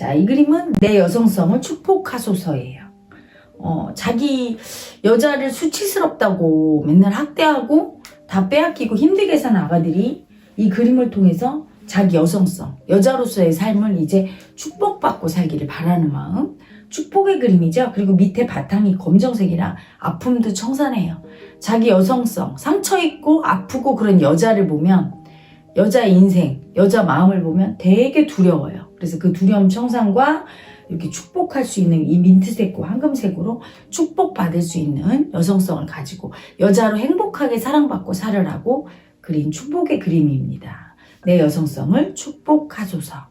자, 이 그림은 내 여성성을 축복하소서예요. 어, 자기 여자를 수치스럽다고 맨날 학대하고 다 빼앗기고 힘들게 산 아가들이 이 그림을 통해서 자기 여성성, 여자로서의 삶을 이제 축복받고 살기를 바라는 마음. 축복의 그림이죠. 그리고 밑에 바탕이 검정색이라 아픔도 청산해요. 자기 여성성, 상처 있고 아프고 그런 여자를 보면 여자 인생, 여자 마음을 보면 되게 두려워요. 그래서 그 두려움 청산과 이렇게 축복할 수 있는 이 민트색과 황금색으로 축복받을 수 있는 여성성을 가지고 여자로 행복하게 사랑받고 살으라고 그린 축복의 그림입니다. 내 여성성을 축복하소서.